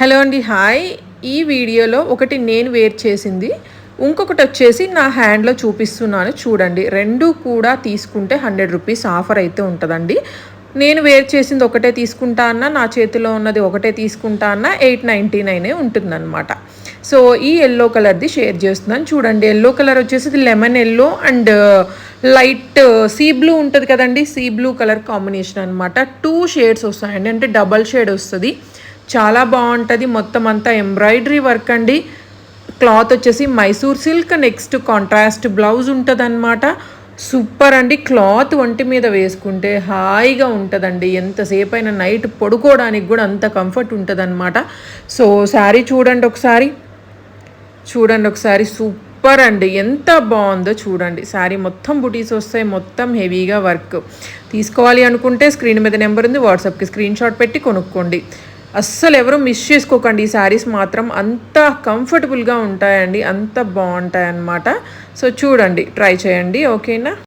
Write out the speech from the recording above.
Hello అండి hi. ఈ వీడియోలో ఒకటి నేను వేర్ చేసింది. ఇంకొకటి వచ్చేసి నా హ్యాండ్లో చూపిస్తున్నాను. చూడండి రెండు కూడా తీసుకుంటే హండ్రెడ్ రూపీస్ ఆఫర్ అయితే ఉంటుందండి. నేను వేర్ చేసింది ఒకటే తీసుకుంటా అన్న నా చేతిలో ఉన్నది ఒకటే తీసుకుంటా అన్న ఎయిట్ నైంటీ నైనే ఉంటుందన్నమాట. సో ఈ ఎల్లో కలర్ది షేర్ చేస్తున్నాను. చూడండి ఎల్లో కలర్ వచ్చేసి lemon yellow and light sea blue ఉంటుంది కదండి సీ బ్లూ కలర్ కాంబినేషన్ అనమాట టూ షేడ్స్ వస్తాయండి అంటే డబల్ షేడ్ వస్తుంది. చాలా బాగుంటుంది. మొత్తం అంతా ఎంబ్రాయిడరీ వర్క్ అండి. క్లాత్ వచ్చేసి Mysore silk next contrast blouse ఉంటుందన్నమాట. సూపర్ అండి. క్లాత్ ఒంటి మీద వేసుకుంటే హాయిగా ఉంటుందండి. ఎంతసేపు అయినా నైట్ పడుకోవడానికి కూడా అంత కంఫర్ట్ ఉంటుందన్నమాట. సో శారీ చూడండి ఒకసారి. చూడండి ఒకసారి. సూపర్ అండి. ఎంత బాగుందో చూడండి. శారీ మొత్తం బుటీస్ వస్తాయి. మొత్తం హెవీగా వర్క్. తీసుకోవాలి అనుకుంటే స్క్రీన్ మీద నెంబర్ ఉంది. వాట్సాప్కి స్క్రీన్ షాట్ పెట్టి కొనుక్కోండి. అస్సలు ఎవరు మిస్ చేసుకోకండి ఈ శారీస్ మాత్రం. అంత కంఫర్టబుల్గా ఉంటాయండి అంత బాగుంటాయి అన్నమాట సో చూడండి ట్రై చేయండి ఓకేనా